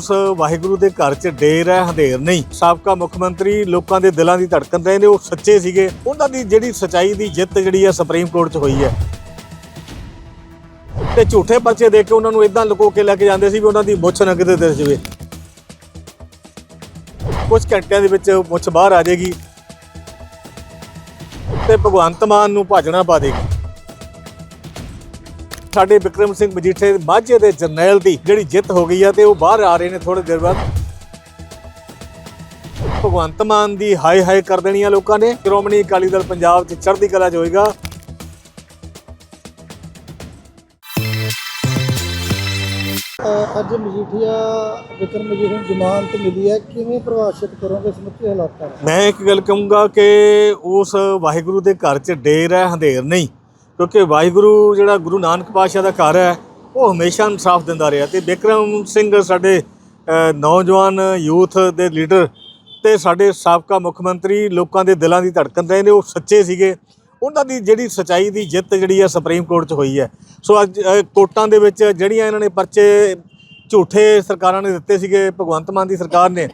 ਉਸ ਵਾਹਿਗੁਰੂ ਦੇ ਘਰ 'ਚ ਡੇਰ ਹੈ, ਹਨੇਰ ਨਹੀਂ। ਸਾਬਕਾ ਮੁੱਖ ਮੰਤਰੀ ਲੋਕਾਂ ਦੇ ਦਿਲਾਂ ਦੀ ਧੜਕਣ ਰਹੇ ਨੇ, ਉਹ ਸੱਚੇ ਸੀਗੇ। ਉਹਨਾਂ ਦੀ ਜਿਹੜੀ ਸਚਾਈ ਦੀ ਜਿੱਤ ਜਿਹੜੀ ਹੈ ਸੁਪਰੀਮ ਕੋਰਟ 'ਚ ਹੋਈ ਹੈ। ਤੇ ਝੂਠੇ ਪਰਚੇ ਦੇ ਕੇ ਉਹਨਾਂ ਨੂੰ ਇਦਾਂ ਲੁਕੋ ਕੇ ਲੈ ਕੇ ਜਾਂਦੇ ਸੀ ਵੀ ਉਹਨਾਂ ਦੀ ਮੁੱਛ ਨਾ ਕਿਤੇ ਦਿਸ ਜਵੇ। ਕੁਝ ਘੰਟਿਆਂ ਦੇ ਵਿੱਚ ਮੁੱਛ ਬਾਹਰ ਆ ਜਾਏਗੀ ਤੇ ਭਗਵੰਤ ਮਾਨ ਨੂੰ ਭਾਜਣਾ ਪਾ ਦੇਗੀ। ਸਾਡੇ ਵਿਕਰਮ ਸਿੰਘ ਮਜੀਠੇ ਮਾਝੇ ਦੇ ਜਰਨੈਲ ਦੀ ਜਿਹੜੀ ਜਿੱਤ ਹੋ ਗਈ ਆ ਤੇ ਉਹ ਬਾਹਰ ਆ ਰਹੇ ਨੇ ਥੋੜੇ ਦੇਰ ਬਾਅਦ। ਭਗਵੰਤ ਮਾਨ ਦੀ ਹਾਈ ਹਾਈ ਕਰ ਦੇਣੀ ਆ ਲੋਕਾਂ ਨੇ। ਸ਼੍ਰੋਮਣੀ ਅਕਾਲੀ ਦਲ ਪੰਜਾਬ 'ਚ ਚੜ੍ਹਦੀ ਕਲਾ 'ਚ ਹੋਏਗਾ। ਅੱਜ ਮਜੀਠੀਆ ਵਿਕਰਮ ਮਜੀਠੀਆ ਨੂੰ ਜ਼ਮਾਨਤ ਮਿਲੀ ਹੈ। ਕਿਵੇਂ ਪ੍ਰਭਾਸ਼ਿਤ ਕਰੋਗੇ ਸਮੁੱਚੇ ਹਾਲਾਤਾਂ ਮੈਂ ਇੱਕ ਗੱਲ ਕਹੂੰਗਾ ਕਿ ਉਸ ਵਾਹਿਗੁਰੂ ਦੇ ਘਰ 'ਚ ਡੇਰ ਹੈ ਹਨੇਰ ਨਹੀਂ। ਕਿਉਂਕਿ ਵਾਹਿਗੁਰੂ ਜਿਹੜਾ ਗੁਰੂ ਨਾਨਕ ਪਾਤਸ਼ਾਹ ਦਾ ਘਰ ਹੈ ਉਹ ਹਮੇਸ਼ਾ ਇਨਸਾਫ ਦਿੰਦਾ ਰਿਹਾ ਤੇ ਬਿਕਰਮ ਸਿੰਘ ਸਾਡੇ ਨੌਜਵਾਨ ਯੂਥ ਦੇ ਲੀਡਰ ਤੇ ਸਾਡੇ ਸਾਬਕਾ ਮੁੱਖ ਮੰਤਰੀ ਲੋਕਾਂ ਦੇ ਦਿਲਾਂ ਦੀ ਧੜਕਣ ਰਹੇ ਨੇ ਉਹ ਸੱਚੇ ਸੀਗੇ। ਉਹਨਾਂ ਦੀ ਜਿਹੜੀ ਸਚਾਈ ਦੀ ਜਿੱਤ ਜਿਹੜੀ ਹੈ ਸੁਪਰੀਮ ਕੋਰਟ 'ਚ ਹੋਈ ਹੈ। ਸੋ ਅੱਜ ਅ, ਕੋਰਟਾਂ ਦੇ ਵਿੱਚ ਜਿਹੜੀਆਂ ਇਹਨਾਂ ਨੇ ਪਰਚੇ ਝੂਠੇ ਸਰਕਾਰਾਂ ਨੇ ਦਿੱਤੇ ਸੀਗੇ ਭਗਵੰਤ ਮਾਨ ਦੀ ਸਰਕਾਰ ਨੇ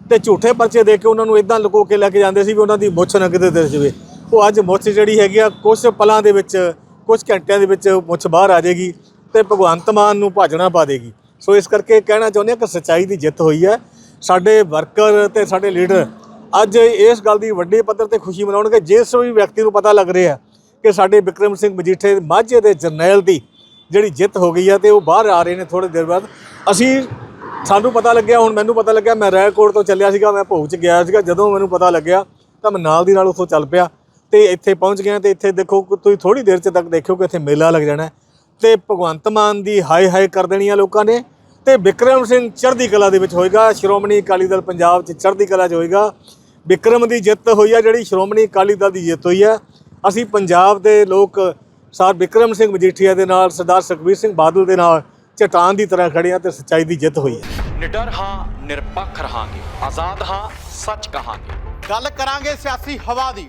ਤੇ ਝੂਠੇ ਪਰਚੇ ਦੇ ਕੇ ਉਹਨਾਂ ਨੂੰ ਇਦਾਂ ਲੁਕੋ ਕੇ ਲੈ ਕੇ ਜਾਂਦੇ ਸੀ ਵੀ ਉਹਨਾਂ ਦੀ ਮੁੱਛ ਨਾ ਕਿਤੇ ਦਿਸ ਜਵੇ। ਉਹ ਅੱਜ ਮੁੱਛ ਜਿਹੜੀ ਹੈਗੀ ਆ ਕੁਝ ਪਲਾਂ ਦੇ ਵਿੱਚ ਕੁਝ ਘੰਟਿਆਂ ਦੇ ਵਿੱਚ ਮੁੱਛ ਬਾਹਰ ਆ ਜਾਏਗੀ ਤੇ ਭਗਵੰਤ ਮਾਨ ਨੂੰ ਭਾਜਣਾ ਪਾ ਦੇਗੀ। ਸੋ ਇਸ ਕਰਕੇ ਕਹਿਣਾ ਚਾਹੁੰਦੇ ਹਾਂ ਕਿ ਸੱਚਾਈ ਦੀ ਜਿੱਤ ਹੋਈ ਹੈ। ਸਾਡੇ ਵਰਕਰ ਤੇ ਸਾਡੇ ਲੀਡਰ ਅੱਜ ਇਸ ਗੱਲ ਦੀ ਵੱਡੀ ਪੱਧਰ ਤੇ ਖੁਸ਼ੀ ਮਨਾਉਣਗੇ। ਜਿਸ ਵੀ ਵਿਅਕਤੀ ਨੂੰ ਪਤਾ ਲੱਗ ਰਿਹਾ ਕਿ ਸਾਡੇ ਵਿਕਰਮ ਸਿੰਘ ਮਜੀਠੇ ਮਾਝੇ ਦੇ ਜਰਨੈਲ ਦੀ ਜਿਹੜੀ ਜਿੱਤ ਹੋ ਗਈ ਆ ਤੇ ਉਹ ਬਾਹਰ ਆ ਰਹੇ ਨੇ ਥੋੜੇ ਦੇਰ ਬਾਅਦ। ਅਸੀਂ ਸਾਨੂੰ ਪਤਾ ਲੱਗਿਆ, ਹੁਣ ਮੈਨੂੰ ਪਤਾ ਲੱਗਿਆ, ਮੈਂ ਰੈਕੋਰਡ ਤੋਂ ਚੱਲਿਆ ਸੀਗਾ, ਮੈਂ ਭੋਗ ਚ ਗਿਆ ਸੀਗਾ। ਜਦੋਂ ਮੈਨੂੰ ਪਤਾ ਲੱਗਿਆ ਤਾਂ ਮੈਂ ਨਾਲ ਦੀ ਨਾਲ ਉੱਥੋਂ ਚੱਲ ਪਿਆ। ਤੇ ਇੱਥੇ ਪਹੁੰਚ ਗਿਆ ਤੇ ਇੱਥੇ ਦੇਖੋ ਕਿ ਤੁਸੀਂ ਥੋੜੀ ਦੇਰ ਚ ਤੱਕ ਦੇਖਿਓ ਕਿ ਇੱਥੇ ਮੇਲਾ ਲੱਗ ਜਾਣਾ ਤੇ ਭਗਵੰਤ ਮਾਨ ਦੀ ਹਾਈ ਹਾਈ ਕਰ ਦੇਣੀ ਆ ਲੋਕਾਂ ਨੇ। ਤੇ ਵਿਕਰਮ ਸਿੰਘ ਚੜ੍ਹਦੀ ਕਲਾ ਦੇ ਵਿੱਚ ਹੋਏਗਾ। ਸ਼੍ਰੋਮਣੀ ਅਕਾਲੀ ਦਲ ਪੰਜਾਬ 'ਚ ਚੜ੍ਹਦੀ ਕਲਾ 'ਚ ਹੋਏਗਾ। ਵਿਕਰਮ ਦੀ ਜਿੱਤ ਹੋਈ ਆ ਜਿਹੜੀ ਸ਼੍ਰੋਮਣੀ ਅਕਾਲੀ ਦਲ ਦੀ ਜਿੱਤ ਹੋਈ ਆ। ਅਸੀਂ ਪੰਜਾਬ ਦੇ ਲੋਕ ਸਰ ਵਿਕਰਮ ਸਿੰਘ ਮਜੀਠੀਆ ਦੇ ਨਾਲ ਸਰਦਾਰ ਸੁਖਬੀਰ ਸਿੰਘ ਬਾਦਲ ਦੇ ਨਾਲ ਚਟਾਨ ਦੀ ਤਰ੍ਹਾਂ ਖੜੇ ਆ ਤੇ ਸੱਚਾਈ ਦੀ ਜਿੱਤ ਹੋਈ ਹੈ ਨਿਡਰ ਹਾਂ ਨਿਰਪੱਖ ਰਹਾਂਗੇ। ਆਜ਼ਾਦ ਹਾਂ ਸੱਚ ਕਹਾਂਗੇ। ਗੱਲ ਕਰਾਂਗੇ ਸਿਆਸੀ ਹਵਾ ਦੀ।